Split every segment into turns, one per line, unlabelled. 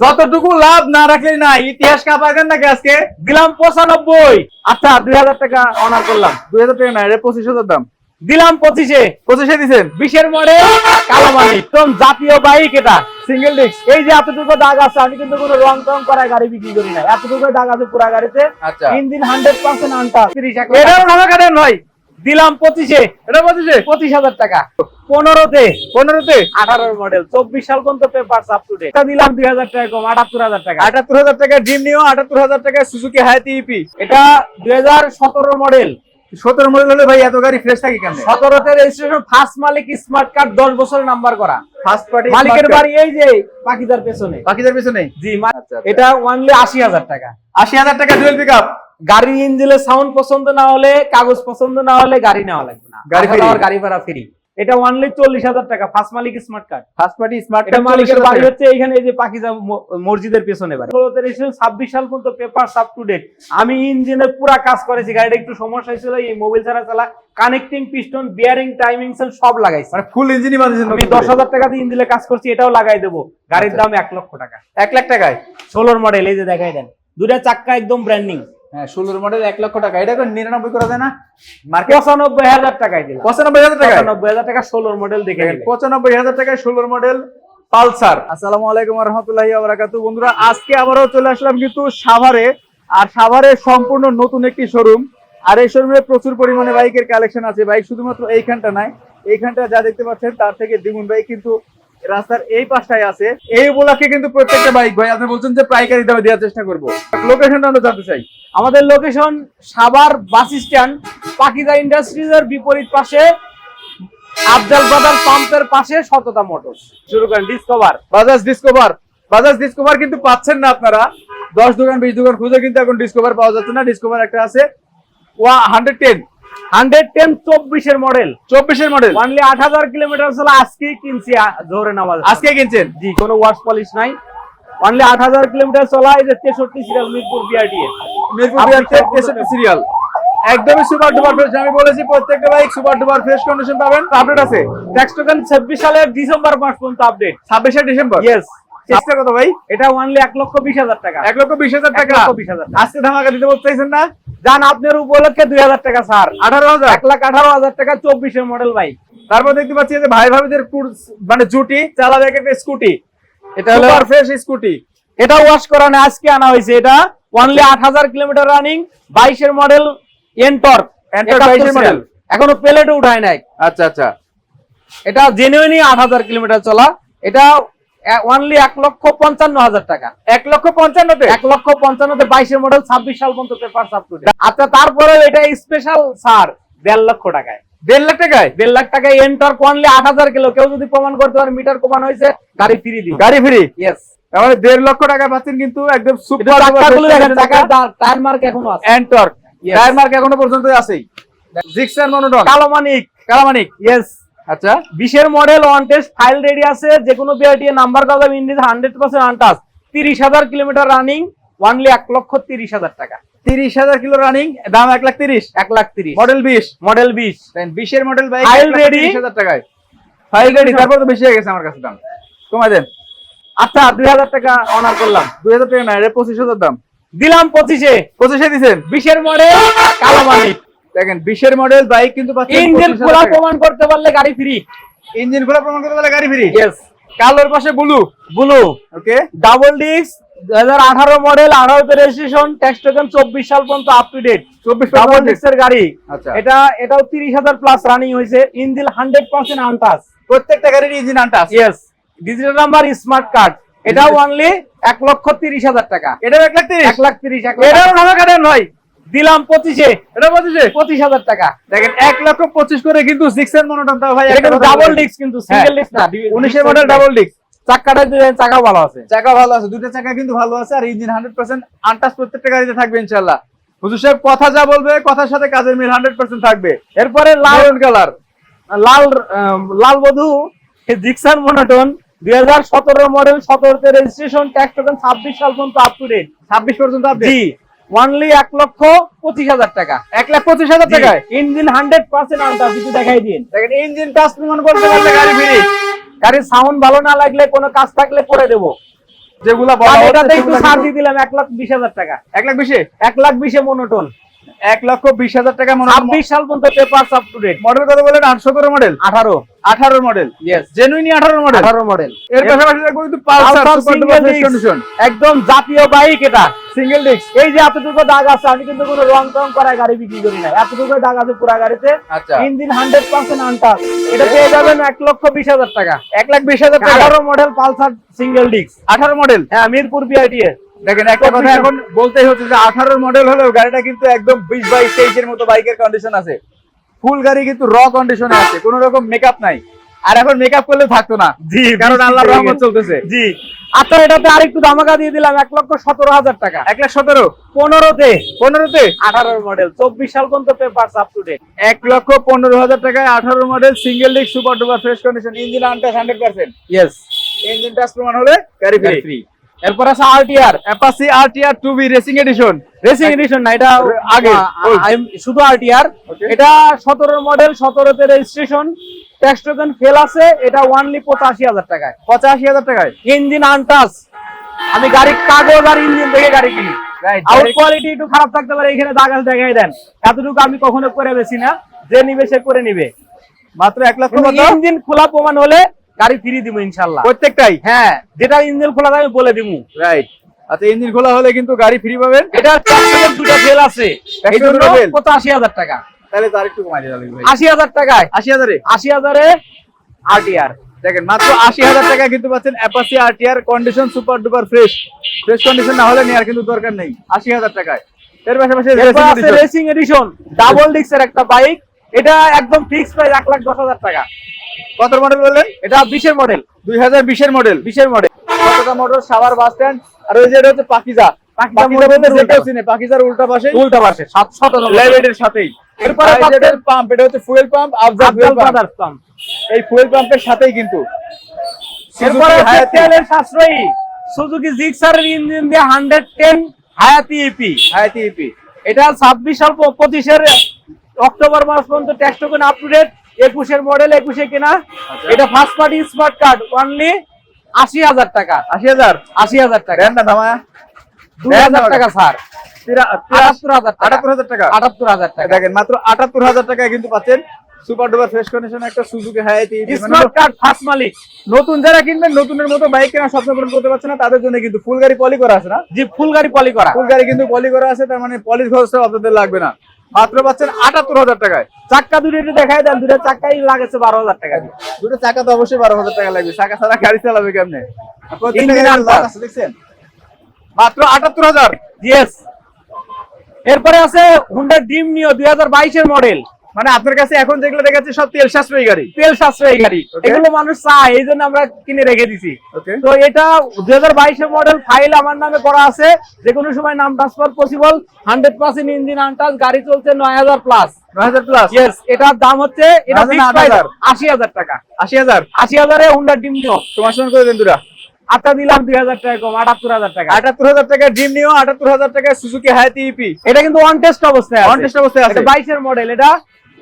যতটুকু লাভ না রাখলে না ইতিহাস কাঁপাবেন নাকি আজকে?
দিলাম পঁচানব্বই। আচ্ছা দুই হাজার টাকা অনার করলাম।
দুই হাজার টাকা না এটা পঁচিশ হাজার দাম।
দিলাম পঁচিশে
পঁচিশে দিচ্ছেন
বিশের মডেল কালো মানি। একদম জাতীয় বাইক এটা
সিঙ্গেল ডিস্ক
এই যে এতটুকু দাগ আছে আমি কিন্তু কোনো রং টং করা গাড়ি বিক্রি করি না এতটুকু দাগ আছে পুরা গাড়িতে।
আচ্ছা।
ইঞ্জিন হান্ড্রেড পার্সেন্ট আনটা তিরিশ
এটাও ভাই।
দিলাম পঁচিশে।
এটা পঁচিশে?
পঁচিশ হাজার টাকা। পনেরোতে?
পনেরোতে?
আঠারোর মডেল চব্বিশ সাল পর্যন্ত পেপার আপ টু ডেট দিলাম দুই হাজার টাকা কম আটাত্তর হাজার টাকা।
আটাত্তর হাজার টাকা ড্রিম নিও আটাত্তর হাজার টাকা সুজুকি হায়াতি ইপি
এটা দুই হাজার সতেরো মডেল
সতেরো মডেল হলে ভাই এত গাড়ি ফ্রেশ থাকে কেন
সতেরোতে রেজিস্ট্রেশন ফার্স্ট মালিক স্মার্ট কার্ড দশ বছরের নাম্বার করা।
ফার্স্ট পার্টি
মালিকের বাড়ি এই যে পাখিদার পেছনে।
বাকিদের পিছনে?
জি
আচ্ছা, আচ্ছা।
এটা ওয়ানলি আশি হাজার টাকা।
আশি হাজার টাকা ডুয়েল পিক আপ
গাড়ির ইঞ্জিনের সাউন্ড পছন্দ না হলে কাগজ পছন্দ না হলে গাড়ি নেওয়া লাগবে না।
গাড়ি
গাড়ি ভাড়া ফ্রি। এটা ওয়ানলি চল্লিশ হাজার টাকা ফার্স্ট মালিক smart card
first party smart
এটা মালিকের বাড়ি হচ্ছে এখানে এই যে পাকিজা মসজিদের পেছনে বাড়ি। ছাব্বিশ সাল পর্যন্ত পেপার আপ টু ডেট আমি ইঞ্জিনের পুরা কাজ করেছি গাড়িটা একটু সমস্যা হয়েছিল এই মোবাইল ছাড়া চালা। Connecting piston bearing timing sell সব লাগাইছি।
মানে ফুল ইঞ্জিনই বানিয়েছেন
আমি দশ হাজার টাকা দিয়ে ইঞ্জিনে কাজ করছি এটাও লাগাই দেবো। গাড়ির দাম এক লক্ষ টাকা।
এক লাখ টাকায়?
ষোলোর মডেল এই যে দেখাই দেন। দুটা চাক্কা একদম ব্র্যান্ডিং
হ্যাঁ ষোলোর মডেল এক লক্ষ টাকা। এটা নিরানব্বই করা যায় না? মার্কেট?
পঁচানব্বই হাজার টাকায় দিলাম।
পঁচানব্বই হাজার টাকা
পঁচানব্বই হাজার টাকা ষোলোর মডেল দেখে
পঁচানব্বই হাজার টাকায় ষোলোর মডেল পালসার। আসসালামু আলাইকুম রহমতুল্লাহি আবরাকাতু বন্ধুরা আজকে আবারও চলে আসলাম কিন্তু সাভারে। আর সাভারে সম্পূর্ণ নতুন একটি শোরুম আর এই শোরুমে প্রচুর পরিমাণে বাইকের কালেকশন আছে। বাইক শুধুমাত্র এইখানটা নাই। এইখানটা যা দেখতে পাচ্ছেন তার থেকে দ্বিগুণ বাইক কিন্তু রাস্তার এই পাশটায় আছে। এই উপলক্ষে কিন্তু প্রত্যেকটা বাইক ভাই আপনি বলছেন যে পাইকারি দামে দেওয়ার চেষ্টা করব। লোকেশনটা আমরা জানতে চাই।
আমাদের location Savar bus stand Pakiza Industries এর বিপরীত পাশে আফজাল ব্রাদার পাম্পের পাশে সততা মোটরস। শুরু করেন Discover
Bajaj Discover Bajaj Discover কিন্তু পাচ্ছেন না আপনারা। দশ দোকান বিশ দোকান খুঁজে কিন্তু এখন ডিসকভার পাওয়া যাচ্ছে না। ডিসকভার একটা আছে ওয়া হান্ড্রেড টেন
হান্ড্রেড টেন চব্বিশের মডেল।
চব্বিশের মডেল।
অনলি আট হাজার কিলোমিটার চলে আজকেই কিনছি ধরে নামাজ।
আজকে কিনছেন?
জি কোনো ওয়াশ পলিশ নাই। অনলি আট হাজার কিলোমিটার চলা এই যে তেষট্টি সিরিয়াল মিরপুর
মিরপুর একদমই সুপার ডুপার ফ্রেশ আমি বলেছি প্রত্যেকটা bike super duper fresh condition পাবেন। আপডেট আছে?
ট্যাক্স টোকেন ছাব্বিশ সালের ডিসেম্বর মাস পর্যন্ত আপডেট
ছাব্বিশে ডিসেম্বর?
ইয়েস
চেষ্টা কত ভাই?
এটা অনলি এক লক্ষ বিশ হাজার টাকা।
এক লক্ষ বিশ হাজার টাকা।
বিশ হাজার
আজকে ধামাকা দিতে বলতে চাইছেন না?
যান আপনার উপলক্ষে দুই হাজার টাকা স্যার।
আঠারো হাজার?
এক লাখ আঠারো হাজার টাকা চব্বিশের মডেল বাইক
তারপর দেখতে পাচ্ছি যে ভাই ভাবিদের মানে জুটি চালাবে একটা স্কুটি।
এটা হলো
ফ্রেশ স্কুটি।
এটা ওয়াশ করা না আজকে আনা হয়েছে এটা। অনলি আট হাজার কিলোমিটার রানিং বাইশের মডেল এনটর্ক
Ntorq 22 এর model।
এখনও প্লেটে উঠায় নাই।
আচ্ছা আচ্ছা।
এটা জেনুইনই আট হাজার কিলোমিটার চলা। এটা অনলি এক লক্ষ পঞ্চান্ন হাজার টাকা।
এক লক্ষ পঞ্চান্নতে?
এক লক্ষ পঞ্চান্নতে বাইশের মডেল ছাব্বিশ সাল পর্যন্ত পেপার সাপ আচ্ছা তারপরে এটা স্পেশাল সার দেড় লক্ষ টাকায়।
দেড় লাখ টাকায়?
দেড় লাখ টাকায় এন্টার অনলি আট হাজার কিলো। কেউ যদি প্রমাণ করতে পারে মিটার কমান হয়েছে গাড়ি ফ্রি দিব।
গাড়ি ফ্রি
ইয়েস
তাহলে দেড় লক্ষ টাকা পাচ্ছেন কিন্তু একদম সুপার
টায়ার মার্ক এখনও আছে। Yes.
টায়ার মার্ক এখনও পর্যন্ত আছেই। জিক্সার মনোটন
কালো মানিক।
কালামানিক
ইয়েস
আচ্ছা
বিশের model on test file ready আছে যে কোনো বিআরটি নাম্বার কাজ ইন্ডিজ হান্ড্রেড পার্সেন্ট আনটাস তিরিশ হাজার কিলোমিটার রানিং ওয়ানলি এক লক্ষ তিরিশ হাজার টাকা।
তিরিশ হাজার কিলো রানিং দাম এক লাখ তিরিশ?
এক লাখ তিরিশ।
মডেল বিশ?
মডেল বিশ।
বিশের মডেল বাইক
ready?
তিরিশ হাজার টাকায়। ফাইল রেডি তারপর তো বেশি হয়ে গেছে আমার কাছে দাম। কমাই দেন।
আচ্ছা দুই হাজার টাকা অনার করলাম।
দুই হাজার টাকা না এটা পঁচিশ হাজার দাম।
দিলাম পঁচিশে।
পঁচিশে দিচ্ছেন
বিশের মডেল কালো মানিক।
দেখেন বিশের মডেল বাইক কিন্তু
ইঞ্জিন
25,000
খোলা প্রমাণ করতে পারলে গাড়ি ফ্রি
ইঞ্জিন খোলা প্রমাণ করতে পারলে গাড়ি ফ্রি
ইয়েস
কালোর পাশে blue
blue
okay
double disc model registration tax token চব্বিশ সাল পর্যন্ত আপ টু ডেট
চব্বিশ
ডাবল ডিস্কের গাড়ি।
আচ্ছা।
এটা এটাও তিরিশ হাজার plus running engine hundred percent untouched
প্রত্যেকটা গাড়ির engine untouched
digital number smart card এটাও অনলি এক লক্ষ তিরিশ হাজার টাকা।
এটা এক লাখ তিরিশ?
এক লাখ তিরিশ এক লাখ
এটাও ভাই
দিলাম পঁচিশে।
এটা পঁচিশে?
পঁচিশ হাজার টাকা।
দেখেন এক লক্ষ পঁচিশ করে কিন্তু সিক্স এর মনোটন ভাই
ডাবল ডিস্ক কিন্তু
হ্যাঁ।
সিঙ্গেল ডিস্ক না
উনিশের মডেল ডাবল ডিস্ক
চাকাটা চাকা ভালো আছে।
চাকা ভালো আছে দুটো চাকা কিন্তু ভালো আছে আর ইঞ্জিন হান্ড্রেড পার্সেন্ট আনটাস প্রত্যেকটা গাড়িতে থাকবে ইনশাল্লাহ হুজুর সাহেব কথা যা বলবে কথার সাথে কাজের মিল হান্ড্রেড পার্সেন্ট থাকবে।
এরপরে লাল
কালার
লাল লাল বধু জিক্সার মনোটন দুই হাজার সতেরো মডেল সতেরোতে রেজিস্ট্রেশন ট্যাক্স টোকেন ছাব্বিশ সাল পর্যন্ত আপ টু ডেট
ছাব্বিশ পর্যন্ত আপনি
জি। ওয়ানলি এক লক্ষ পঁচিশ হাজার টাকা।
এক লাখ পঁচিশ হাজার টাকায়।
ইঞ্জিন হান্ড্রেড পার্সেন্ট আনটা কিছু দেখাই দিন।
দেখেন ইঞ্জিন টাচ করতে পারলে গাড়ি ফ্রি
গাড়ির সাউন্ড ভালো না লাগলে কোনো কাজ থাকলে করে দেবো।
যেগুলা বলা
এটাতে একটু ছাড় দিয়ে দিলাম এক লাখ বিশ হাজার টাকা।
এক লাখ বিশে?
এক লাখ বিশে মনোটন
এক লক্ষ বিশ হাজার টাকা
ছাব্বিশ সাল পর্যন্ত paper up to date
model কত বলেন? আটশো করে মডেল
আঠারো।
আঠারো মডেল জেনুইনি মডেল
আঠারো মডেল
এর পাশাপাশি দেখব কিন্তু Pulsar
Pulsar
super
single
duper
disc।
Condition
একদম জাতীয় বাইক এটা।
সিঙ্গেল ডিস্ক
এই যে এতটুকু দাগ আছে আমি কিন্তু কোনো রং টং করা গাড়ি বিক্রি করি না এতটুকু দাগ আছে পুরা গাড়িতে।
আচ্ছা।
ইঞ্জিন এটা পেয়ে যাবেন লক্ষ হাজার টাকা।
এক লাখ বিশ হাজার টাকা।
আঠারো মডেল পালসার সিঙ্গেল ডিস্ক
আঠারো মডেল
হ্যাঁ মিরপুর
দেখেন একটা কথা এখন বলতেই হচ্ছে যে আঠারোর মডেল হলেও গাড়িটা কিন্তু একদম বিশ বাইশ তেইশের মতো বাইকের কন্ডিশন আছে। ফুল গাড়ি কিন্তু র কন্ডিশনে আছে কোনো রকম মেকআপ নাই। আর এখন মেকআপ করলে থাকতো না
জি
কারণ আল্লাহ রহমত চলতেছে।
জি। আচ্ছা এটাতে আরেকটু দামাকা দিয়ে দিলাম এক লক্ষ সতেরো হাজার টাকা।
এক লাখ সতেরো?
পনেরোতে?
পনেরোতে?
আঠারোর মডেল চব্বিশ সাল পর্যন্ত পেপার আপ টু ডেট
এক লক্ষ পনেরো হাজার টাকায় আঠারো model single disc super duper fresh condition engine untouched hundred percent
yes
engine touch প্রমাণ হলে গাড়ি ফ্রি
ফ্রি এরপর আছে RTR
Apache RTR two V racing edition
racing edition না এটা
আগে,
শুধু আরটিআর. এটা সতেরোর মডেল সতেরোতে রেজিস্ট্রেশন ট্যাক্স টোকেন ফেল আছে এটা ওয়ানলি পঁচাশি হাজার টাকায়।
পঁচাশি হাজার টাকায়?
ইঞ্জিন আনটাস আমি গাড়ির কাগজ আর ইঞ্জিন দেখে গাড়ি কিনি। আউট কোয়ালিটি একটু খারাপ থাকতে পারে এখানে দাগ আছে দেখাই দেন। এতটুকু আমি কখনো করে বেশি না যে নিবে সে করে নিবে।
মাত্র এক লক্ষ কত
ইঞ্জিন খোলা প্রমাণ হলে গাড়ি ফিরি দিব ইনশাল্লাহ।
প্রত্যেকটাই?
হ্যাঁ যেটা ইঞ্জিন খোলা থাকে আমি বলে দিবো।
রাইট আচ্ছা ইঞ্জিন খোলা হলে কিন্তু গাড়ি ফ্রি পাবেন।
এটা দুটো ফেল আছে। এই জন্য পঁচাশি হাজার টাকা?
তাহলে তার একটু কমাই দিতে লাগবে
আশি হাজার টাকায়?
আশি হাজারে?
আশি হাজারে আরটিআর
দেখেন মাত্র আশি হাজার টাকা কিন্তু পাচ্ছেন Apache RTR condition super duper fresh fresh condition না হলে নেওয়ার কিন্তু দরকার নেই আশি হাজার টাকায়। এর পাশাপাশি।
রেসিং এডিশন ডাবল ডিক্সের একটা বাইক এটা একদম ফিক্স প্রাইস এক লাখ দশ হাজার টাকা।
কত মডেল বললেন?
এটা বিশের মডেল
দুই হাজার বিশের মডেল
বিশের মডেল
কতটা মোটর সাভার বাস স্ট্যান্ড আর ওই যে এটা হচ্ছে পাকিজা।
পাকিজা
পাকিজা বলতে
মডেলের
যে কেউ
উল্টা।
চিনে পাকিজার উল্টা পাশে
উল্টা পাশে
লাইব্রেরির সাথেই।
এরপরে
আর এই যে
পাচ্ছেন-
এটার পাম্প এটা হচ্ছে fuel pump Afzal
Afzal
fuel pump এই ফুয়েল পাম্পের সাথেই কিন্তু
এরপরে
Suzuki
আছে
Hayati।
তেলের সাশ্রয়ী সুজুকি জিক্সারের ইঞ্জিন দিয়ে hundred ten Hayate EP
Hayate EP
এটা ছাব্বিশ পঁচিশের অক্টোবর মাস পর্যন্ত tax token up to date একুশের মডেল একুশে কেনা। এটা first party smart card only আশি হাজার টাকা।
আশি হাজার?
আশি হাজার টাকা।
দেন না ধামায়া
দুই হাজার টাকা স্যার।
তিরা- তিরা-
আটাত্তর হাজার টাকা।
আটাত্তর হাজার টাকা?
আটাত্তর হাজার টাকা।
দেখেন মাত্র আটাত্তর হাজার টাকায় কিন্তু পাচ্ছেন সুপার ডুপার ফ্রেশ কন্ডিশন একটা সুজুকি হায়াতি মানে
স্মার্ট কার্ড ফার্স্ট মালিক।
নতুন যারা কিনবেন নতুনের মতো বাইক কেনার স্বপ্ন পূরণ করতে পারছে না তাদের জন্য কিন্তু ফুল গাড়ি পলি করা আছে না?
জি ফুল গাড়ি পলি করা।
ফুল গাড়ি কিন্তু পলি করা আছে তার মানে পলির খরচটা আপনাদের লাগবে না। মাত্র পাচ্ছেন আটাত্তর হাজার টাকায়।
চাক্কা দুটো একটু দেখাই দেন দুটো চাক্কাই লাগেছে বারো হাজার টাকা
দুটো চাকা তো অবশ্যই বারো হাজার টাকা লাগবে। চাকা ছাড়া গাড়ি চালাবে কেমনে? দেখছেন? মাত্র আটাত্তর হাজার।
ইয়েস এরপরে আছে হুন্ডা ডিম নিও দুই হাজার বাইশের মডেল
মানে আপনার কাছে এখন যেগুলো দেখাচ্ছে সব তেল সাশ্রয়ী গাড়ি।
তেল সাশ্রয়ী গাড়ি। এগুলো মানুষ চায় এই জন্য আমরা কিনে রেখে দিছি। তো এটা দুই হাজার বাইশের মডেল ফাইল আমার নামে করা আছে। যে কোনো সময় নাম transfer possible hundred percent engine untouched গাড়ি চলছে নয় হাজার প্লাস এটার দাম হচ্ছে এটা। আশি হাজার টাকা।
আশি হাজার?
আশি হাজারে ডিম
তোমার সঙ্গে করে দেন দুরা
আটটা দিলাম দুই হাজার টাকা কম আটাত্তর হাজার টাকা।
আটাত্তর হাজার টাকা ড্রিম নিও আটাত্তর হাজার টাকা সুজুকি হায়াতি ইপি
এটা কিন্তু অন টেস্ট অবস্থায়
অন টেস্ট অবস্থায় আছে।
বাইশের মডেল এটা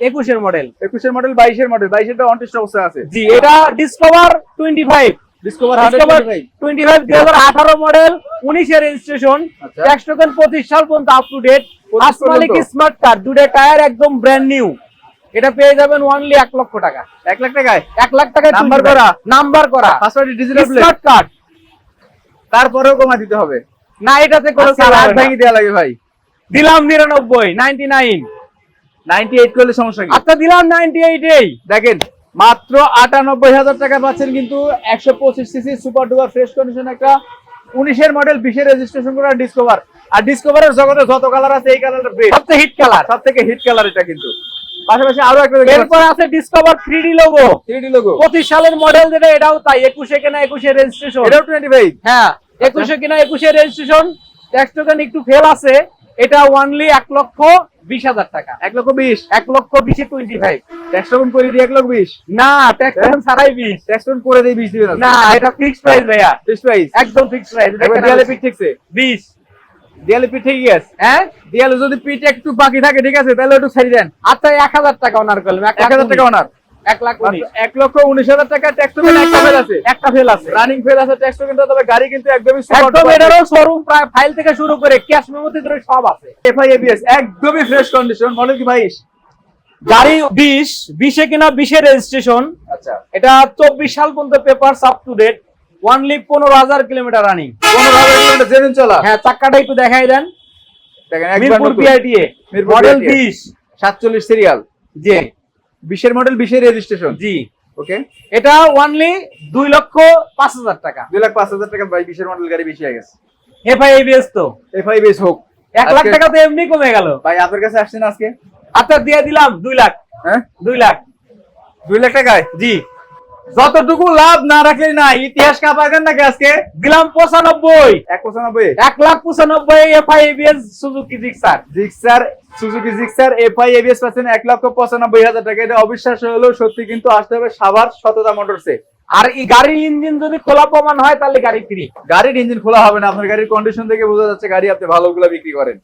একুশের মডেল
একুশের মডেল বাইশের মডেল বাইশেরটা অন টেস্ট অবস্থায় আছে।
জি এটা Discover twenty five
Discover
Discover twenty five দুই হাজার আঠারো মডেল উনিশের রেজিস্ট্রেশন। ট্যাক্স টোকেন পঁচিশ সাল পর্যন্ত আপ টু ডেট
25
আস মালিক
পর্যন্ত।
স্মার্ট কার্ড দুটো টায়ার একদম ব্র্যান্ড নিউ এটা পেয়ে যাবেন ওনলি এক লক্ষ টাকা।
এক লাখ টাকায়?
এক লাখ টাকা
Number করা।
নাম্বার করা।
পাসওয়ার্ড ডিজিটাল
স্মার্ট কার্ড
তারপরেও কমা দিতে হবে?
না এটাতে কোনো।
ভেঙে দেওয়া লাগে ভাই।
দিলাম নিরানব্বই নাইনটি নাইন
নাইনটি এইট করলে সমস্যা কি?
আচ্ছা দিলাম এই।
দেখেন মাত্র আটানব্বই হাজার টাকা পাচ্ছেন কিন্তু একশো পঁচিশ CC super duper fresh condition একটা মডেল বিশের রেজিস্ট্রেশন করা ডিসকভার আর ডিসকভারের জগতে যত কালার আছে এই কালারটা বেস্ট
সবচেয়ে হিট কালার
সব থেকে হিট কালার এটা কিন্তু। পাশাপাশি আরও একটা
এরপর আছে ডিসকভার লোগো
লোগো
সালের মডেল যেটা এটাও তাই একুশে কেনা একুশে রেজিস্ট্রেশন
এটাও
হ্যাঁ কিনা রেজিস্ট্রেশন ট্যাক্স টোকেন একটু ফেল আছে। এটা ওয়ানলি এক লক্ষ বিশ হাজার টাকা।
এক লক্ষ বিশ?
এক লক্ষ বিশে টোয়েন্টি ফাইভ
ট্যাক্স করে দিই এক লক্ষ বিশ?
না ট্যাক্স টোকেন ছাড়াই বিশ।
ট্যাক্স করে দিই বিশ দিবে
না? এটা ফিক্স প্রাইস ভাইয়া।
ফিক্স প্রাইস
একদম ফিক্সড প্রাইস
ঠিকছে?
বিশ।
দেয়ালে পিঠ ঠিক গেছে
হ্যাঁ?
দেয়ালে যদি পিঠ একটু বাকি থাকে ঠিক আছে তাহলে একটু ছাড়ি দেন।
আচ্ছা এক হাজার টাকা ওনার করলাম।
এক হাজার টাকা ওনার লক্ষ উনিশ হাজার টাকা ট্যাক্স একটা ফেল আছে।
একটা ফেল আছে।
রানিং ফেল আছে ট্যাক্স তবে গাড়ি কিন্তু একদমই
একদম এটারও শোরুম প্রায় ফাইল থেকে শুরু করে ক্যাশ মেমোতে ধরে সব আছে।
এফআই এবিএস একদমই ফ্রেশ কন্ডিশন মডেল কি ভাই?
গাড়ি বিশ বিশে কিনা বিশে রেজিস্ট্রেশন
আচ্ছা।
এটা চব্বিশ সাল পর্যন্ত paper up to date only পনেরো হাজার কিলোমিটার রানিং
জেনুইন চলা।
হ্যাঁ চাক্কাটা একটু দেখাই দেন। মিরপুর
মিরপুর
মডেল বিশ।
47 সিরিয়াল
জি।
বিশের মডেল বিশের রেজিস্ট্রেশন
জি।
ওকে
এটা অনলি দুই লক্ষ পাঁচ হাজার টাকা।
দুই লাখ পাঁচ হাজার টাকা ভাই বিশের মডেল গাড়ি বেশি হয়ে গেছে।
এফআইবিএস তো।
এফআইবিএস হোক।
এক লাখ টাকা তো এমনি কমে গেল।
ভাই আপনার কাছে আসছেন আজকে?
আচ্ছা দিয়ে দিলাম দুই লাখ।
হ্যাঁ?
দুই লাখ।
দুই লাখ টাকায়?
জি।
যতটুকু লাভ না রাখলে না ইতিহাস কাঁপাবেন নাকি আজকে?
দিলাম পঁচানব্বই।
এক পঁচানব্বই?
এক লাখ পঁচানব্বই FI ABS Suzuki Gixxer.
Gixxer Suzuki Gixxer FI ABS পাচ্ছেন এক লক্ষ পঁচানব্বই হাজার টাকা। এটা অবিশ্বাস হলেও সত্যি কিন্তু আসতে হবে সাভার শততা মোটরসে
আর এই গাড়ির ইঞ্জিন যদি খোলা প্রমাণ হয় তাহলে গাড়ি ফ্রি
গাড়ির ইঞ্জিন খোলা হবে না। আপনার গাড়ির কন্ডিশন থেকে বোঝা যাচ্ছে গাড়ি আপনি ভালোগুলো বিক্রি করেন।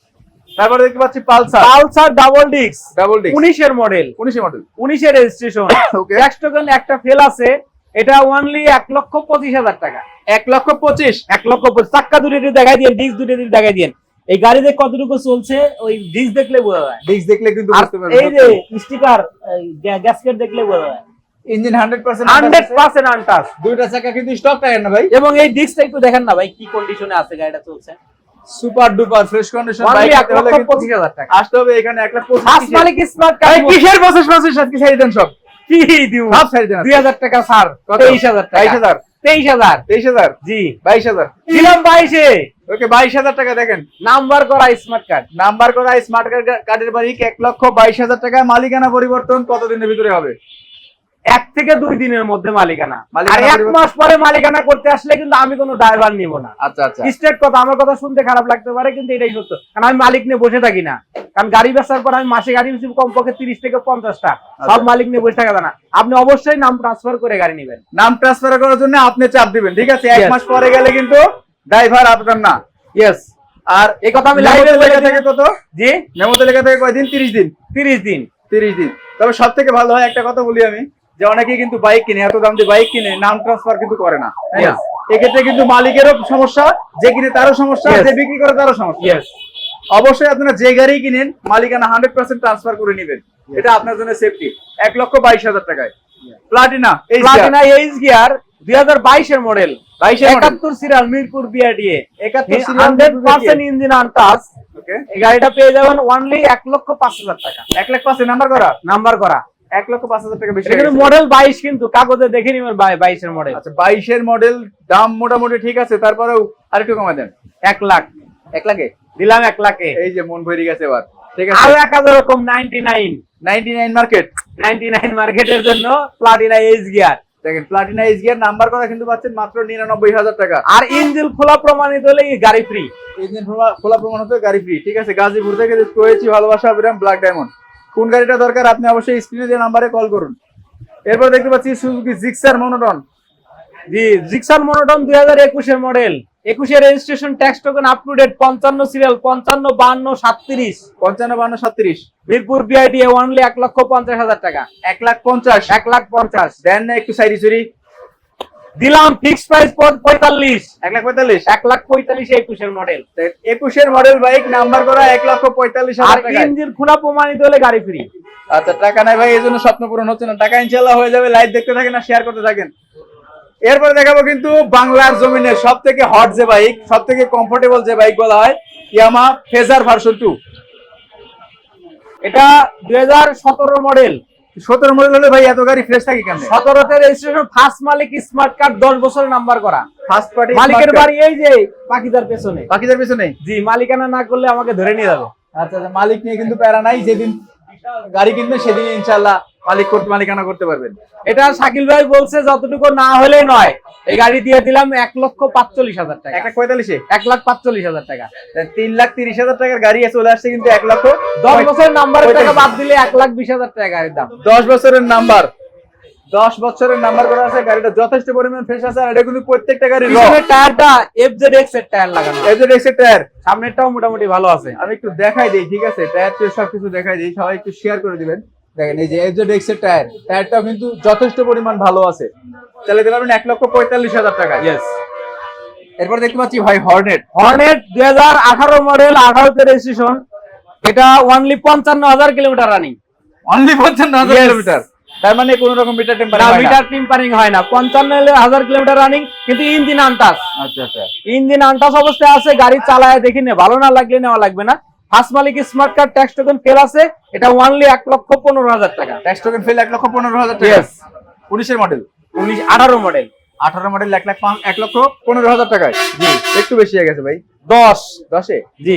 তারপরে দেখতে পাচ্ছি পালসার।
পালসার ডাবল ডিক্স
ডাবল ডিস্ক
উনিশের মডেল
উনিশে মডেল
উনিশের রেজিস্ট্রেশন
Okay.
ট্যাক্স টোকেন একটা ফেল আছে। এটা ওনলি এক লক্ষ পঁচিশ হাজার টাকা।
এক লক্ষ পঁচিশ?
এক লক্ষ পঁচিশ। চাক্কা দুটো দিয়ে দেখাই দিন ডিস্ক দুটো দিয়ে দেখাই দিন এই গাড়িতে কতটুকু চলছে ওই ডিস্ক দেখলে বোঝা যায়।
ডিস্ক দেখলে কিন্তু বুঝতে
এই যে স্টিকার গ্যাসকেট দেখলে বোঝা যায়।
Engine hundred percent
hundred percent untouched
দুইটা চাকা কিন্তু স্টক টায়ার না ভাই।
এবং এই ডিস্কটা একটু দেখেন না ভাই কি কন্ডিশনে আছে গাড়িটা চলছে।
Super duper fresh condition bike
টাকা।
আসতে হবে এখানে এক লাখ পঁচিশ
ফার্স্ট মালিক স্মার্ট কার্ড
কিসের বছর বছর সাথে কি ছাড়ি দেন সব?
কি দিব
সব ছাড়ি দেন।
দুই হাজার টাকা ছাড়।
কত?
তেইশ হাজার টাকা।
বাইশ হাজার।
তেইশ হাজার।
তেইশ হাজার?
জি।
বাইশ হাজার।
দিলাম বাইশে।
ওকে বাইশ হাজার টাকা দেখেন।
নাম্বার করা স্মার্ট কার্ড
নাম্বার করা স্মার্ট কার্ড কার্ডের বাড়ি এক লক্ষ বাইশ হাজার টাকা মালিকানা পরিবর্তন কতদিনের ভিতরে হবে?
এক থেকে দুই দিনের মধ্যে মালিকানা। আর এক মাস পরে মালিকানা করতে আসলে কিন্তু আমি কোনো ড্রাইভার নিব না।
আচ্ছা আচ্ছা।
স্ট্রেট কথা আমার কথা শুনতে খারাপ লাগতে পারে কিন্তু এটাই সত্য। কারণ আমি মালিক নিয়ে বসে থাকি না। কারণ গাড়ি বেচার পর আমি মাসে গাড়ি বেশি কমপক্ষে তিরিশ থেকে পঞ্চাশটা। সব
আচ্ছা।
মালিক নিয়ে বসে থাকা না। আপনি অবশ্যই নাম ট্রান্সফার করে গাড়ি নেবেন।
নাম ট্রান্সফার করার জন্য আপনি চাপ দিবেন ঠিক আছে? এক মাস পরে গেলে কিন্তু ড্রাইভার আপনার না।
ইয়েস
আর
এই কথা আমি
মেমোতে
লাইভে
লেখা থাকে কত?
জি?
মেমোতে লেখা থাকে কয়দিন? তিরিশ দিন।
তিরিশ দিন।
তিরিশ দিন। তবে সব থেকে ভালো হয় একটা কথা বলি আমি। যে অনেকেই কিন্তু বাইক কিনে এত দাম দিয়ে বাইক কিনে নাম ট্রান্সফার কিন্তু করে না তাই না? এক্ষেত্রে কিন্তু মালিকেরও সমস্যা যে কিনে তারও সমস্যা. যে বিক্রি করে তারও সমস্যা। অবশ্যই আপনারা যে গাড়ি কিনেন মালিকানা হান্ড্রেড পার্সেন্ট ট্রান্সফার করে নেবেন। এটা আপনার জন্য সেফটি এক লক্ষ বাইশ হাজার টাকায়। প্লাটিনা
প্লাটিনা এইচ গিয়ার দুই হাজার বাইশের মডেল। একাত্তর সিরিয়াল মিরপুর বিআরডিএ
একাত্তর
হান্ড্রেড পার্সেন্ট ইঞ্জিন আনটাস এই গাড়িটা পেয়ে যাবেন অনলি এক লক্ষ পাঁচ হাজার টাকা।
এক লাখ পাঁচে নাম্বার করা?
নাম্বার করা।
এক লক্ষ পাঁচ হাজার টাকা বেশি।
মডেল বাইশ কিন্তু কাগজে দেখে নিবেন বাইশের মডেল
আচ্ছা বাইশের মডেল দাম মোটামুটি ঠিক আছে তারপরেও দেন।
এক লাখ।
এক লাখে?
দিলাম এক লাখে।
এই যে মন ভরে গেছে এবার। ঠিক আরও
এক হাজার রকম ninety nine
ninety nine market
ninety nine মার্কেটের জন্য প্লাটিনা এইচ গিয়ার
দেখেন প্লাটিনা এস গিয়ার নাম্বার করা কিন্তু পাচ্ছেন মাত্র নিরানব্বই হাজার টাকা।
আর ইঞ্জিন খোলা প্রমাণিত হলে গাড়ি ফ্রি
ইঞ্জিন খোলা খোলা প্রমাণ হতে গাড়ি ফ্রি ঠিক আছে গাজীপুর থেকে যুক্ত হয়েছি ভালোবাসা ব্ল্যাক ডায়মন্ড কোন গাড়িটা দরকার আপনি অবশ্যই স্ক্রিনে যে নাম্বারে কল করুন। এরপর দেখতে পাচ্ছি সুজুকি জিক্সার মনোটন
জি জিক্সার মনোটন দুই হাজার একুশের মডেল একুশে registration tax token up to date পঞ্চান্ন সিরিয়াল পঞ্চান্ন বান্ন সাতত্রিশ।
পঞ্চান্ন বান্ন সাতত্রিশ।
মিরপুর বিআইডি ওয়ানলি এক লক্ষ পঞ্চাশ হাজার টাকা।
এক লাখ পঞ্চাশ।
এক লাখ পঞ্চাশ।
দেন না একটু সাইরি সুরি
দিলাম ফিক্স প্রাইস পঁয়তাল্লিশ।
এক লাখ পঁয়তাল্লিশ?
এক লাখ পঁয়তাল্লিশ একুশের মডেল
একুশের মডেল বাইক নাম্বার করা এক লক্ষ পঁয়তাল্লিশ
আর ইঞ্জিন খোলা প্রমাণিত হলে গাড়ি ফ্রি
আচ্ছা টাকা নাই ভাই এই জন্য স্বপ্ন পূরণ হচ্ছে না। টাকা ইনশাল্লাহ হয়ে যাবে লাইভ দেখতে থাকেন আর শেয়ার করতে থাকেন। এরপরে দেখাবো কিন্তু বাংলার জমিনে সব থেকে হট যে বাইক সব থেকে কমফোর্টেবল যে বাইক বলা হয় ইয়ামা ফেজার ভার্সন টু
এটা দুই হাজার সতেরো মডেল
সতেরো মডেল হলে ভাই এত গাড়ি ফ্রেশ থাকে কেন
সতেরোতে রেজিস্ট্রেশন ফার্স্ট মালিক স্মার্ট কার্ড দশ বছরের নাম্বার করা।
ফার্স্ট পার্টি
মালিকের বাড়ি এই যে পাখিদার পেছনে।
পাকিদার পেছনে?
জি মালিকানা না করলে আমাকে ধরে নিয়ে যাবে।
আচ্ছা আচ্ছা মালিক নিয়ে কিন্তু প্যারা নাই যেদিন গাড়ি কিনবেন সেদিন ইনশাল্লাহ মালিক করতে মালিকানা করতে পারবেন।
এটা শাকিল ভাই বলছে যতটুকু না হলে নয়। এই গাড়ি দিয়ে দিলাম এক লক্ষ পাঁচচল্লিশ হাজার টাকা।
একটা পঁয়তাল্লিশে?
এক লাখ পাঁচচল্লিশ হাজার টাকা।
তিন লাখ তিরিশ হাজার টাকার গাড়ি চলে আসছে কিন্তু এক লক্ষ
দশ বছরের নাম্বারের টাকা বাদ দিলে এক লাখ বিশ হাজার টাকা গাড়ির দাম।
দশ বছরের নাম্বার দশ বছরের নাম্বার করা আছে গাড়িটা যথেষ্ট পরিমাণ ফ্রেশ আছে আর এটা কিন্তু প্রত্যেকটা গাড়ি
পিছনের টায়ারটা এফজেড এক্সের টায়ার লাগানো।
টায়ার।
সামনেরটাও মোটামুটি ভালো আছে।
আমি একটু দেখাই দিই ঠিক আছে? টায়ার টিয়ার সবকিছু দেখাই দিই সবাই একটু শেয়ার করে দিবেন। দেখেন এই যে এক্সের টায়ার টায়ারটাও কিন্তু যথেষ্ট পরিমাণ ভালো আছে। চালাতে পারবেন এক লক্ষ পঁয়তাল্লিশ হাজার টাকা।
ইয়েস
এরপর দেখতে পাচ্ছি ভাই হর্নেট
হর্নেট দুই হাজার আঠারো মডেল আঠারোতে রেজিস্ট্রেশন এটা অনলি পঞ্চান্ন হাজার কিলোমিটার রানিং
অনলি পঞ্চান্ন হাজার. কিলোমিটার তার মানে কোনো রকম মিটার টেম্পার
না। মিটার টিম্পারিং হয় না। পঞ্চান্ন হাজার কিলোমিটার রানিং কিন্তু ইঞ্জিন আনটাস
আচ্ছা আচ্ছা।
ইঞ্জিন আনটাস অবস্থায় আছে গাড়ি চালায় দেখি নে ভালো না লাগলে নেওয়া লাগবে না। ফার্স্ট মালিক smart card tax token fail আছে এটা ওনলি এক লক্ষ পনেরো হাজার টাকা।
ট্যাক্স টোকেন ফেল এক লক্ষ পনেরো হাজার টাকা?
Yes.
উনিশের মডেল
উনিশ আঠারো মডেল
আঠারো মডেল এক লাখ পাঁচ- এক লক্ষ পনেরো হাজার টাকায়?
জি।
একটু বেশি হয়ে গেছে ভাই।
দশ।
দশে?
জি।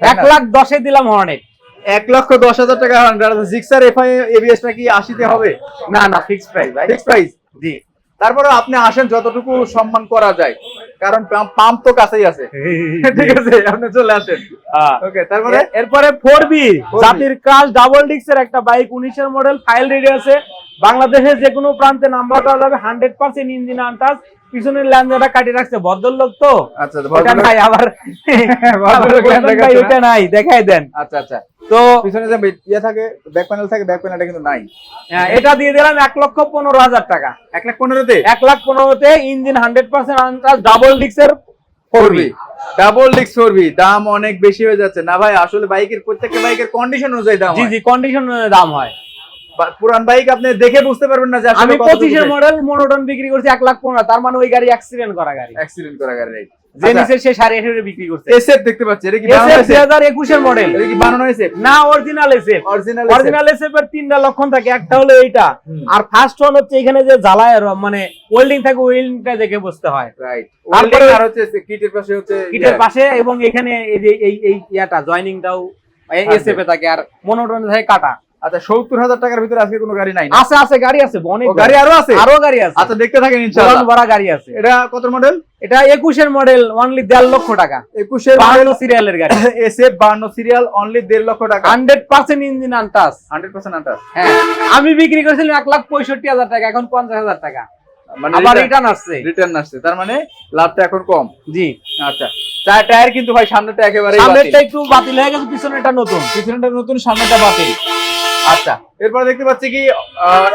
তাই
এক
না?
লাখ দশে দিলাম হর্নেট
এক লক্ষ দশ হাজার টাকা জিক্সার এফআই এবিএসটা কি আশিতে হবে?
না না ফিক্স প্রাইস ভাই।
ফিক্স প্রাইস
জি।
তারপরে আপনি আসেন যতটুকু সম্মান করা যায়। কারণ পাম্প তো কাছেই আছে। ঠিক আছে আপনি চলে আসেন।
হ্যাঁ।
ওকে তারপরে?
এরপরে ফোর বি জাতির ক্রাশ ডাবল ডিক্সের একটা বাইক উনিশের মডেল ফাইল রেডি আছে। বাংলাদেশের যে কোনো প্রান্তে নাম্বার দেওয়া যাবে হান্ড্রেড পার্সেন্ট ইঞ্জিন আনটাস পিছনের ল্যান্ডারটা কাটিয়ে রাখছে ভদ্রলোক তো।
আচ্ছা
নাই আবার
না?
ওটা নাই দেখাই দেন।
আচ্ছা আচ্ছা।
তো
পিছনে যে ইয়ে থাকে ব্যাক প্যানেল থাকে ব্যাক প্যানেলটা কিন্তু নাই।
হ্যাঁ, এটা দিয়ে দিলাম এক লক্ষ পনেরো হাজার টাকা।
এক লাখ পনেরোতে?
এক লাখ পনেরোতে ইঞ্জিন হান্ড্রেড পার্সেন্ট ডাবল ডিক্সের ফোর
ডাবল ডিক্স ফোরবি দাম অনেক বেশি হয়ে যাচ্ছে। না ভাই আসলে বাইকের প্রত্যেকটা বাইকের কন্ডিশন অনুযায়ী দাম
জি জি কন্ডিশন দাম হয়।
পুরান বাইক আপনি দেখে বুঝতে পারবেন না যে
আমি পঁচিশের মডেল মনোটন বিক্রি করছি এক লাখ পনেরো তার মানে ওই গাড়ি অ্যাক্সিডেন্ট করা গাড়ি।
অ্যাক্সিডেন্ট করা গাড়ি
যে নিচে সে সাড়ে এসে বিক্রি করছে।
এসএফ দেখতে পাচ্ছি এটা কি
দুই হাজার একুশের মডেল
এটা কি বানানো
না original SF
original
original SF এর তিনটা লক্ষণ থাকে একটা হলো এইটা। আর ফার্স্ট ওয়ান হচ্ছে এখানে যে জ্বালায় মানে ওয়েল্ডিং থাকে ওয়েল্ডিংটা দেখে বুঝতে হয়।
রাইট
তারপরে-
আর হচ্ছে কিটের পাশে হচ্ছে
কিটের পাশে এবং এখানে এই যে এই এই ইয়াটা জয়নিংটাও এসএফ এ থাকে আর মনোটন থাকে কাটা।
আচ্ছা সত্তর হাজার টাকার ভিতরে আজকে কোনো গাড়ি নাই
আছে আছে গাড়ি আছে অনেক
গাড়ি আরও আছে?
আরও গাড়ি আছে।
আচ্ছা দেখতে থাকেন ইনশাআল্লাহ।
ভরা গাড়ি আছে।
এটা কত মডেল
এটা একুশের মডেল অনলি দেড় লক্ষ টাকা।
একুশের
বাহান্ন সিরিয়ালের গাড়ি।
এসএফ বান্ন সিরিয়াল অনলি দেড় লক্ষ টাকা।
Hundred percent engine untouched
hundred percent untouched
হ্যাঁ আমি বিক্রি করেছিলাম এক লাখ পঁয়ষট্টি হাজার টাকা এখন পঞ্চাশ হাজার টাকা।
মানে
আবার রিটার্ন আসছে।
রিটার্ন আসছে তার মানে লাভটা এখন কম।
জি।
আচ্ছা টায়ার কিন্তু ভাই সামনেটা একেবারে
একটু বাতিল হয়ে গেছে পিছনেরটা নতুন।
পিছনেটা নতুন সামনেটা বাতিল। আচ্ছা। এরপর দেখতে পাচ্ছি কি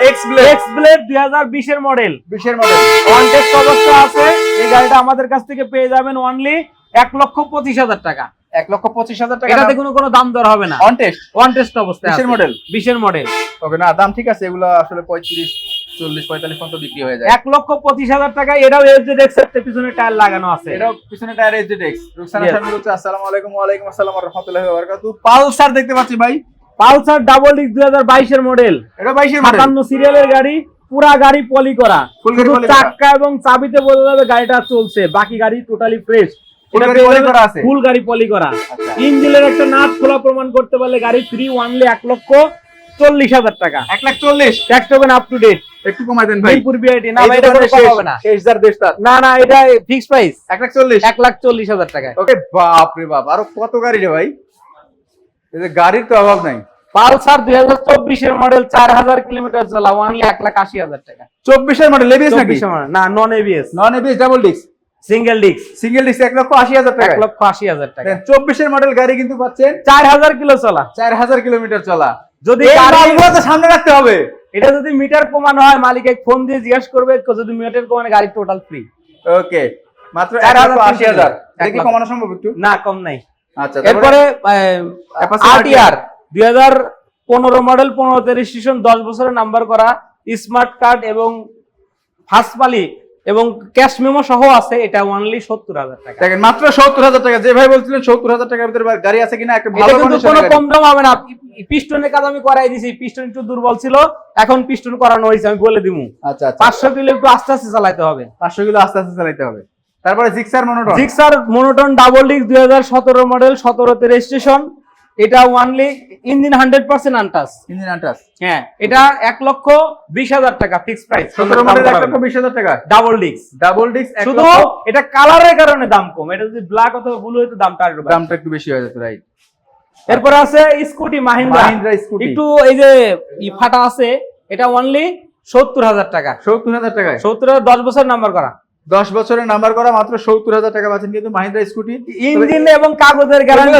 এক্স ব্লেড
এক্স ব্লেড দুই হাজার বিশের মডেল
বিশের মডেল
ওয়ান টেস্ট অবস্থা আছে। এই গাড়িটা আমাদের কাছ থেকে পেয়ে যাবেন অনলি এক লক্ষ পঁচিশ হাজার টাকা।
এক লক্ষ পঁচিশ হাজার টাকা
এটাতে কোনো কোনো দাম দর হবে না।
অন টেস্ট
ওয়ান টেস্ট অবস্থায়
বিশের। মডেল
বিশের মডেল
ওকে না দাম ঠিক আছে। এগুলো আসলে পঁয়ত্রিশ চল্লিশ পঁয়তাল্লিশ পর্যন্ত বিক্রি হয়ে যায়।
এক লক্ষ পঁচিশ হাজার টাকা। এটাও এফ জেড এক্স পিছনে টায়ার লাগানো আছে।
এটাও পিছনে tyre S Z X Ruksana
Yes.
হচ্ছে আসসালামু আলাইকুম ওয়ালাইকুম আসসালাম ওয়া রাহমাতুল্লাহি ওয়া পালসার দেখতে পাচ্ছি ভাই।
পালসার ডাবল ডিস্ক দুই হাজার বাইশের মডেল। সাতান্ন সিরিয়ালের গাড়ি পুরা গাড়ি পলি করা। শুধু চাক্কা এবং চাবিতে বোঝা যাবে গাড়িটা চলছে। বাকি গাড়ি টোটালি ফ্রেশ ফুল গাড়ি পলি করা
আচ্ছা।
ইঞ্জিনের একটা নাট খোলা প্রমাণ করতে পারলে গাড়ি ফ্রি ওয়ানলি এক লক্ষ চল্লিশ হাজার টাকা।
এক লাখ চল্লিশ।
Tax token up to date
একটু কমাই দেন ভাই।
মিরপুর বিআইটি না ভাই এটা কম হবে না।
শেষ যার দেশ তার।
না না এটা ফিক্স প্রাইস
এক লাখ চল্লিশ।
এক লাখ চল্লিশ হাজার টাকা
ওকে বাপ রে বাপ। আরও কত গাড়ি রে ভাই? এই গাড়ির তো অভাব নাই।
পালসার দুই হাজার চব্বিশের মডেল চার হাজার কিলোমিটার চলা ওয়ানলি এক লাখ আশি হাজার টাকা।
চব্বিশের মডেল এবিএস নাকি
না non ABS
non ABS double disc
single disc
single disc এক লক্ষ আশি হাজার টাকা।
এক লক্ষ আশি হাজার টাকা।
চব্বিশের মডেল গাড়ি কিন্তু পাচ্ছেন
চার হাজার কিলো চলা।
চার হাজার কিলোমিটার চলা।
যদি
সামনে রাখতে হবে।
এটা যদি মিটার কমানো হয় মালিকে ফোন দিয়ে জিজ্ঞাসা করবে যদি মিটার কমানো গাড়ি টোটাল ফ্রি
ওকে মাত্র এক
হাজার
লক্ষ আশি হাজার।
এক।
কমানো সম্ভব একটু?
না কম নাই।
আচ্ছা
এরপরে আরটিআর দুই হাজার পনেরো মডেল পনেরোতে রেজিস্ট্রেশন দশ বছরের নাম্বার করা স্মার্ট কার্ড এবং ফার্স্ট এবং ক্যাশ মেমো সহ আছে এটা অনলি সত্তর হাজার টাকা।
দেখেন মাত্র সত্তর হাজার টাকা। যে ভাই বলছিলেন সত্তর হাজার টাকার ভিতরে গাড়ি আছে কিনা একটা ভালো
কোনো কম দাম হবে না। পিস্টনের কাজ আমি করাই দিছি পিস্টন একটু দুর্বল ছিল এখন পিস্টন করানো হয়েছে আমি বলে দিমু।
আচ্ছা আচ্ছা।
পাঁচশো কিলো একটু আস্তে আস্তে চালাতে হবে।
পাঁচশো কিলো আস্তে আস্তে চালাইতে হবে। তারপরে Gixxer monotone
Gixxer monotone double disc দুই হাজার সতেরো মডেল সতেরোতে রেজিস্ট্রেশন এটা only engine hundred percent untouched
engine untouched
হ্যাঁ এটা এক লক্ষ বিশ হাজার টাকা ফিক্স প্রাইস
সতেরো মডেল এক লক্ষ বিশ হাজার টাকা।
ডাবল ডিস্ক
ডাবল ডিস্ক
শুধু এটা কালারের কারণে দাম কম। এটা যদি ব্ল্যাক অথবা ব্লু হইতো দামটা বাড়তো।
দামটা একটু বেশি হয়ে যেত রাইট
এরপর আছে স্কুটি মাহিন্দ্রা
মাহিন্দ্রা স্কুটি
একটু এই যে ফাটা আছে এটা অনলি সত্তর হাজার টাকা।
সত্তর হাজার টাকা
সত্তর হাজার দশ বছর নাম্বার করা।
দশ বছরের নাম্বার করা মাত্র সত্তর হাজার টাকা পাচ্ছেন কিন্তু মাহিন্দ্রা স্কুটি
ইঞ্জিন এবং কাগজের গ্যারান্টি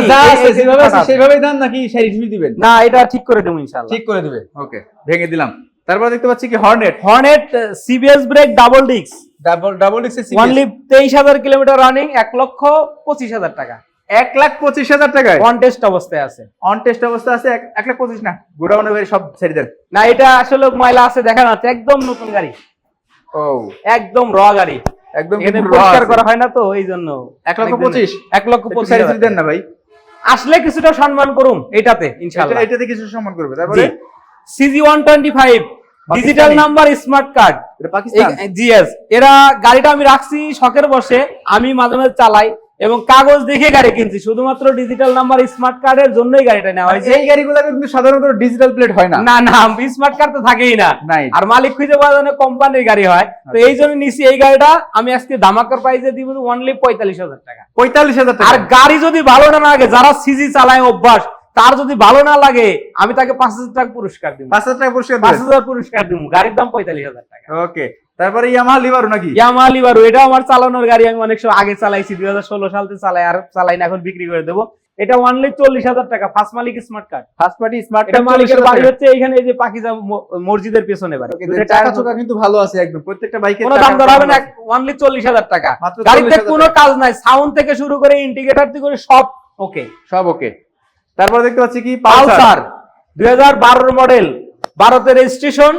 যেভাবে সেভাবেই দাম নাকি দিবেন?
না এটা ঠিক করে দেবো ইনশাআল্লাহ।
ঠিক করে দিবে ওকে ভেঙে দিলাম। তারপর দেখতে পাচ্ছি কি Hornet
Hornet CBS brake double ডিক্স
ডাবল ডাবল ডিক্সের
অনলি তেইশ হাজার কিলোমিটার রানিং এক লক্ষ পঁচিশ হাজার টাকা।
এক লাখ পঁচিশ হাজার টাকায়?
কন্টেস্ট অবস্থায় আছে।
অন টেস্ট অবস্থা আছে এক- এক লাখ পঁচিশ না গোডাউনে সব ছেড়ে দেন।
না এটা আসলে ময়লা আছে দেখা যাচ্ছে একদম নতুন গাড়ি।
ও।
একদম র গাড়ি।
একদম
পরিষ্কার করা হয় না তো এই জন্য।
এক লক্ষ পঁচিশ।
এক লক্ষ পঁচিশ
দেন না ভাই।
আসলে কিছুটা সম্মান করুন এটাতে ইনশাআল্লাহ।
এটাতে কিছু সম্মান করবে তারপরে?
CG one twenty five digital number smart card GS এরা গাড়িটা আমি রাখছি শখের বসে। আমি মাঝে মাঝে চালাই। এবং কাগজ দেখে গাড়ি কিনছি শুধুমাত্র ডিজিটাল নাম্বার স্মার্ট কার্ড এর জন্যই গাড়িটা নেওয়া হয়েছে।
এই গাড়িগুলো কিন্তু সাধারণত ডিজিটাল প্লেট হয় না।
না না স্মার্ট কার্ড তো থাকেই না। আর মালিক খুঁজে পাওয়া যায় কোম্পানির গাড়ি হয়। তো এই জন্য নিছি এই গাড়িটা আমি আজকে ধামাকার প্রাইসে দিব অনলি পঁয়তাল্লিশ হাজার টাকা।
পঁয়তাল্লিশ হাজার
আর গাড়ি যদি ভালো না লাগে যারা সিজি চালায় অভ্যাস তার যদি ভালো না লাগে আমি তাকে পাঁচ হাজার টাকা পুরস্কার দিব।
পাঁচ হাজার টাকা পুরস্কার
পাঁচ হাজার পুরস্কার দিব। গাড়ির দাম পঁয়তাল্লিশ হাজার টাকা।
ওকে তারপরে ইয়ামাহা লিভারও নাকি?
ইয়ামা লিভারু এটা আমার চালানোর গাড়ি আমি অনেক সময় আগে চালাইছি দুই হাজার ষোলো সালতে চালাই আর চালাই না এখন বিক্রি করে দেবো। এটা অনলি চল্লিশ হাজার টাকা ফার্স্ট মালিক smart card
first party smart
এটা মালিকের বাড়ি হচ্ছে এইখানে এই যে পাকিজা মসজিদের পেছনে বাড়ি।
টাকা চোখা কিন্তু ভালো আছে একদম। প্রত্যেকটা বাইকের
কোনো দাম হবে না অনলি চল্লিশ হাজার টাকা। গাড়িতে কোনো কাজ নাই সাউন্ড থেকে শুরু করে ইন্ডিকেটর থেকে করে সব ওকে
সব ওকে তারপরে দেখতে পাচ্ছি কি? পালসার।
দুই হাজার মডেল। ভারতের রেজিস্ট্রেশন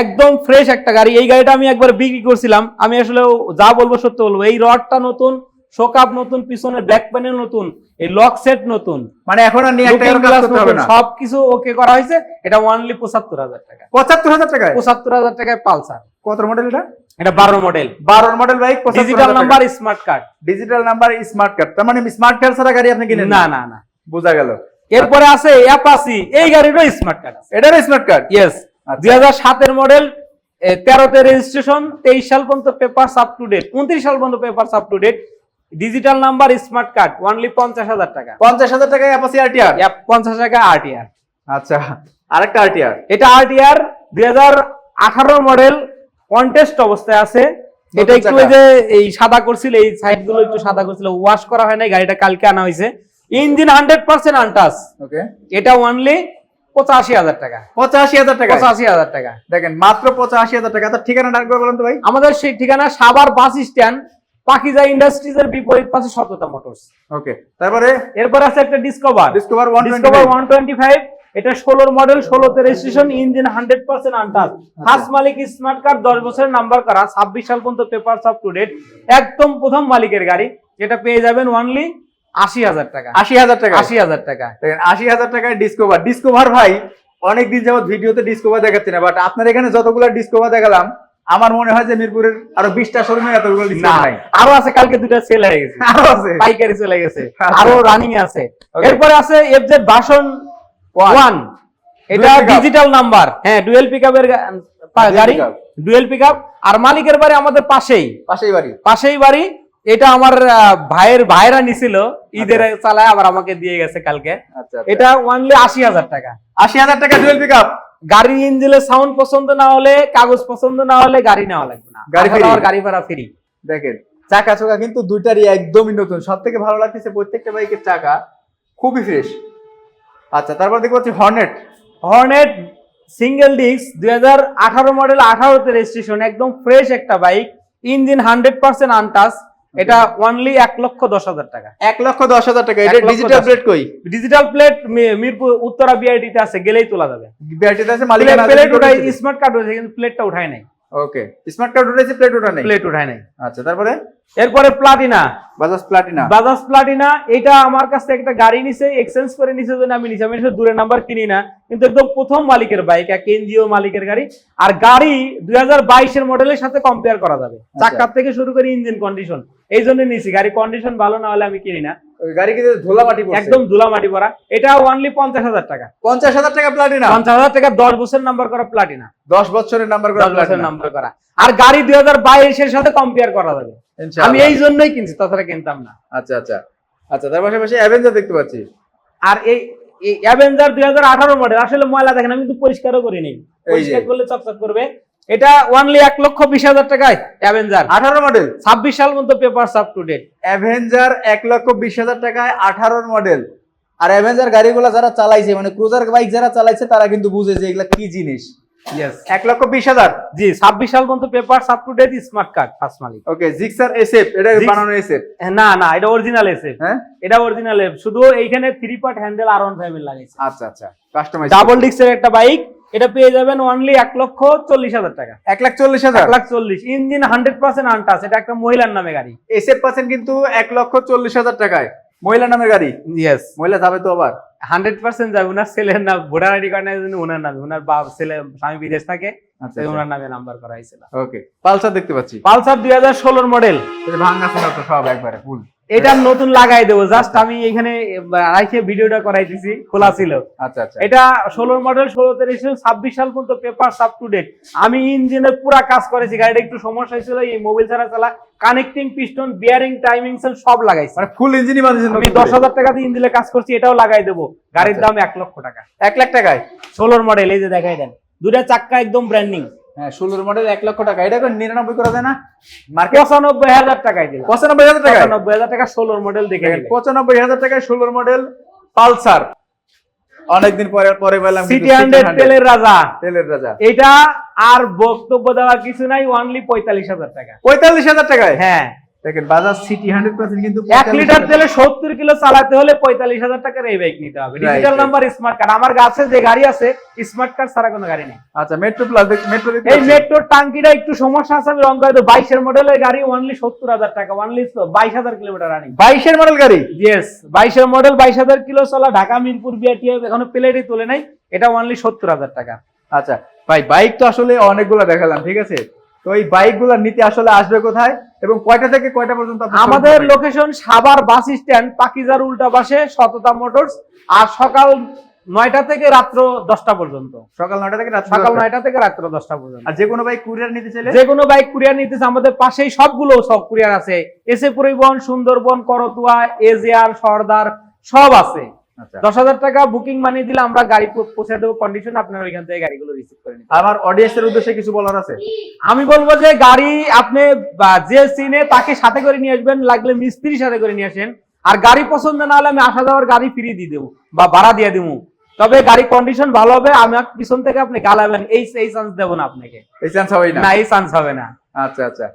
একদম ফ্রেশ একটা গাড়ি। এই গাড়িটা আমি একবার বিক্রি করছিলাম। আমি আসলে যা বলব সত্য বলব। এই রডটা নতুন শোকাপ নতুন পিছনের ব্যাক প্যানেল নতুন এই লক সেট নতুন।
মানে এখন আর নিয়ে একটা করতে হবে না?
সবকিছু ওকে করা হয়েছে। এটা অনলি পঁচাত্তর হাজার টাকা।
পঁচাত্তর হাজার টাকায়?
পঁচাত্তর হাজার টাকায় পালসার।
কত মডেল এটা?
এটা বারো মডেল
বারো model bike
digital number smart card
digital number smart card তার মানে স্মার্ট কার্ড ছাড়া গাড়ি আপনি কিনেন
না? না না।
বোঝা গেল।
এরপরে আছে অ্যাপাসি এই গাড়িরও স্মার্ট কার্ড আছে।
এটারও স্মার্ট কার্ড
ইয়েস। দুই হাজার সাতের মডেল তেরোতে রেজিস্ট্রেশন তেইশ সাল পর্যন্ত পেপার আপ টু ডেট উনত্রিশ সাল পর্যন্ত paper up to date digital number smart card only পঞ্চাশ হাজার টাকা।
পঞ্চাশ হাজার টাকায় অ্যাপাসি আরটিআর
পঞ্চাশ টাকা আরটিআর
আচ্ছা আরেকটা আরটিআর
এটা আরটিআর দুই হাজার আঠারো মডেল কন্টেস্ট অবস্থায় আছে। এটা একটু। যে এই সাদা করছিল এই সাইডগুলো একটু সাদা করছিল ওয়াশ করা হয় নাই গাড়িটা কালকে আনা হয়েছে। Engine hundred percent untouch.
Okay.
এটা অনলি পঁচাশি হাজার টাকা।
পঁচাশি হাজার টাকা?
পঁচাশি হাজার টাকা।
দেখেন মাত্র পঁচাশি হাজার টাকা। তার ঠিকানা ডাকবে বলেন তো ভাই।
আমাদের সেই ঠিকানা Savar bus stand Pakiza industries এর বিপরীত পাশে সততা মোটরস।
ওকে তারপরে?
এরপর আছে একটা discover
discover one
discover one twenty five এটা ষোলোর মডেল ষোলোতে registration engine hundred percent untouch. First মালিক স্মার্ট কার্ড দশ বছরের নাম্বার করা ছাব্বিশ সাল পর্যন্ত পেপার আপ টু ডেট একদম প্রথম মালিকের গাড়ি যেটা পেয়ে যাবেন অনলি আশি হাজার টাকা।
আশি হাজার টাকা?
আশি হাজার টাকা।
আশি হাজার টাকায় ডিসকভার ডিসকভার ভাই অনেকদিন যাবত ভিডিওতে ডিসকভার দেখাচ্ছি না বাট আপনার এখানে যতগুলো ডিসকভার দেখালাম আমার মনে হয় যে মিরপুরের আরও বিশটা শোরুমে এতগুলো নাই।
আরও আছে কালকে দুটা সেল হয়ে গেছে।
আরও আছে?
পাইকারি চলে গেছে।
আচ্ছা।
আরও রানিং আছে। এরপরে আছে এফজেড ভাষণ ওয়ান এটা ডিজিটাল নাম্বার হ্যাঁ ডুয়েল পিকআপের গাড়ি. ডুয়েল পিকআপ আর মালিকের বাড়ি আমাদের পাশেই।
পাশেই বাড়ি।
পাশেই বাড়ি। এটা আমার ভাইয়ের ভাইরা নিছিল ঈদের চালায় আবার আমাকে দিয়ে গেছে কালকে।
আচ্ছা
এটা ওয়ানলি আশি হাজার টাকা।
আশি হাজার টাকা ডুয়েল পিক আপ
গাড়ির ইঞ্জিনের সাউন্ড পছন্দ না হলে কাগজ পছন্দ না হলে গাড়ি নেওয়া লাগবে না।
গাড়ি?
গাড়ি ভাড়া ফ্রি
দেখেন চাকা চোকা কিন্তু দুইটারই একদমই নতুন। সব থেকে ভালো লাগতেছে প্রত্যেকটা বাইকের চাকা খুবই ফ্রেশ আচ্ছা তারপর দেখতে পাচ্ছি হর্নেট
হর্নেট সিঙ্গেল ডিস্ক দুই হাজার আঠারো মডেল আঠারোতে রেজিস্ট্রেশন একদম ফ্রেশ একটা bike engine hundred percent untouch এটা অনলি এক লক্ষ দশ হাজার টাকা।
এক লক্ষ দশ হাজার টাকা। এটা ডিজিটাল প্লেট কই?
ডিজিটাল প্লেট মিরপুর উত্তরা বিআইটিতে আছে গেলেই তোলা যাবে।
বিআইটিতে আছে মালিক
প্লেট উঠাই স্মার্ট কার্ড হয়েছে কিন্তু প্লেটটা উঠায় নাই।
ওকে স্মার্ট কার্ড উঠেছে প্লেট নেই?
প্লেট উঠায় নাই।
আচ্ছা তারপরে?
এরপরে Platina
Bajaj Platina
Bajaj Platina এটা আমার কাছ একটা গাড়ি নিছে এক্সচেঞ্জ করে নিছে জন্য আমি নিছি। আমি দূরে নাম্বার কিনি না কিন্তু একদম প্রথম মালিকের বাইক এক এনজিও মালিকের গাড়ি। আর গাড়ি দুই হাজার বাইশের মডেলের সাথে কম্পেয়ার করা যাবে। চাকার থেকে শুরু করে ইঞ্জিন কন্ডিশন এই জন্য নিছি। গাড়ি কন্ডিশন ভালো না হলে আমি কিনি না।
গাড়ি কিন্তু ধোলা মাটি
একদম ধুলা মাটি পরা এটা অনলি পঞ্চাশ হাজার টাকা।
পঞ্চাশ হাজার টাকা প্লাটিনা
পঞ্চাশ হাজার টাকা দশ বছর নাম্বার করা প্লাটিনা
দশ বছরের নাম্বার করা
দশ নাম্বার করা। আর গাড়ি দুই হাজার বাইশের সাথে কম্পেয়ার করা যাবে। আমি এই জন্যই কিনছি তাছাড়া কিনতাম না।
আচ্ছা আচ্ছা। আচ্ছা তার পাশাপাশি অ্যাভেঞ্জার দেখতে পাচ্ছি।
আর এই অ্যাভেঞ্জার দুই হাজার আঠারো মডেল আসলে ময়লা দেখেন আমি কিন্তু পরিষ্কারও করি নেই পরিষ্কার করলে চকচক করবে। এটা ওয়ানলি এক লক্ষ বিশ হাজার টাকায় অ্যাভেঞ্জার
আঠারো মডেল
ছাব্বিশ সাল পর্যন্ত paper up to date
Avenger এক লক্ষ বিশ হাজার টাকায় আঠারোর মডেল আর অ্যাভেঞ্জার গাড়িগুলো যারা চালাইছে মানে ক্রুজার বাইক যারা চালাইছে তারা কিন্তু বুঝে যে এগুলা কি জিনিস। এক লক্ষ বিশ হাজার।
জি ছাব্বিশ সাল পর্যন্ত paper up to date smart card first Malik.
Okay Gixxer SF এটা বানানো এসএফ
না না এটা অরিজিনাল এসে
হ্যাঁ?
এটা অরিজিনাল শুধু এইখানে থ্রি পার্ট হ্যান্ডেল আর ওয়ান ফ্যামিলি লাগাইছে।
আচ্ছা আচ্ছা কাস্টমাইজ
ডাবল ডিস্কের একটা বাইক এটা পেয়ে যাবেন অনলি এক লক্ষ চল্লিশ হাজার টাকা।
এক লাখ চল্লিশ হাজার?
এক লাখ চল্লিশ। ইঞ্জিন হান্ড্রেড পার্সেন্ট আনটাস এটা একটা মহিলার নামে গাড়ি।
এসএফ পাচ্ছেন কিন্তু এক লক্ষ চল্লিশ হাজার টাকায়। মহিলা নামের গাড়ি?
ইয়েস
মহিলা যাবে তো আবার?
হান্ড্রেড পার্সেন্ট যাবে ওনার ছেলের নাম ভোটার আইডি কার্ড নাই ওনার নামে ওনার বাপ ছেলে স্বামী বিদেশ থাকে
আচ্ছা
ওনার নামে নাম্বার করা হয়েছিল।
ওকে পালসার দেখতে পাচ্ছি।
পালসার দুই হাজার ষোলোর মডেল
ভাঙা সব একবারে ফুল
এটা নতুন লাগাই দেবো। জাস্ট আমি এখানে রাইখে ভিডিওটা করাইতেছি খোলা ছিল।
আচ্ছা আচ্ছা।
এটা ষোলোর মডেল ষোলোতে রেজিস্ট্রেশন ছাব্বিশ সাল পর্যন্ত পেপার আপ টু ডেট আমি ইঞ্জিনের পুরা কাজ করেছি গাড়িটা একটু সমস্যা হয়েছিল এই মোবাইল ছাড়া চালা। Connecting piston bearing timing seal সব লাগাইছি।
মানে ফুল ইঞ্জিনই বানিয়েছেন
আমি
নতুন
দশ
করে।
হাজার টাকা দিয়ে ইঞ্জিনে কাজ করছি এটাও লাগাই দেবো। গাড়ির
আচ্ছা।
দাম এক লক্ষ টাকা।
এক লাখ টাকায়।
ষোলোর মডেল এই যে দেখাই দেন। দুটা চাক্কা একদম ব্র্যান্ডিং
হ্যাঁ ষোলোর মডেল এক লক্ষ টাকা। এটা নিরানব্বই করা যায় না? মার্কেট?
পঁচানব্বই হাজার টাকায় দিলাম।
পঁচানব্বই হাজার টাকা
পঁচানব্বই হাজার টাকা ষোলোর মডেল দেখে।
পঁচানব্বই হাজার টাকায় ষোলোর মডেল পালসার। অনেকদিন পরে পরে পেলাম
সিটি হান্ড্রেড তেলের রাজা।
তেলের রাজা।
এটা আর বক্তব্য দেওয়ার কিছু নাই অনলি পঁয়তাল্লিশ হাজার টাকা।
পঁয়তাল্লিশ হাজার টাকায়?
হ্যাঁ।
দেখেন বাজাজ সিটি হান্ড্রেড পার্সেন্ট কিন্তু
এক লিটার তেলে সত্তর কিলো চালাতে হলে পঁয়তাল্লিশ হাজার টাকার এই বাইক নিতে হবে। ডিজিটাল নাম্বার স্মার্ট কার্ড আমার কাছে যে গাড়ি আছে স্মার্ট কার্ড ছাড়া কোনো গাড়ি নেই।
আচ্ছা মেট্রো প্লাস মেট্রো
এই মেট্রোর টাঙ্কিটা একটু সমস্যা আছে আমি রং বাইশের মডেলের গাড়ি অনলি সত্তর হাজার টাকা। অনলি বাইশ হাজার কিলোমিটার রানিং
বাইশের মডেল গাড়ি?
ইয়েস বাইশের মডেল বাইশ হাজার কিলো চলা। ঢাকা মিরপুর বিআরটিএফ এখনও প্লেটই তোলে নাই। এটা অনলি সত্তর হাজার টাকা।
আচ্ছা ভাই বাইক তো আসলে অনেকগুলো দেখালাম ঠিক আছে? তো এই বাইক নিতে আসলে আসবে কোথায়? এবং কয়টা থেকে কয়টা পর্যন্ত
আমাদের লোকেশন সাভার বাস স্ট্যান্ড পাকিজার উল্টা পাশে সততা মোটরস আর সকাল নয়টা থেকে রাত্র দশটা পর্যন্ত।
সকাল নয়টা থেকে
সকাল নয়টা থেকে রাত্র দশটা পর্যন্ত।
আর যে কোনো বাইক কুরিয়ার নিতে চাইলে?
যে কোনো বাইক কুরিয়ার নিতেছে আমাদের পাশেই সবগুলো সব কুরিয়ার আছে। এসে পরিবহন সুন্দরবন করতুয়া এজিআর সর্দার সব আছে। দশ হাজার টাকা বুকিং মানিয়ে দিলে আমরা গাড়ি পৌঁছে দেবো কন্ডিশন আপনার ওইখান থেকে গাড়িগুলো রিসিভ করে নিতে
আমার অডিয়েন্সের উদ্দেশ্যে কিছু বলার আছে?
আমি বলব যে গাড়ি আপনি যে সিনে তাকে সাথে করে নিয়ে আসবেন লাগলে মিস্ত্রির সাথে করে নিয়ে আসেন। আর গাড়ি পছন্দ না হলে আমি আসা যাওয়ার গাড়ি ফ্রি দিয়ে দেবো বা ভাড়া দিয়ে দেবো। তবে গাড়ি কন্ডিশন ভালো হবে আমার পিছন থেকে আপনি গালাবেন এই এই চান্স দেবো না আপনাকে।
এই চান্স হবেই না।
না এই চান্স হবে না।
আচ্ছা আচ্ছা।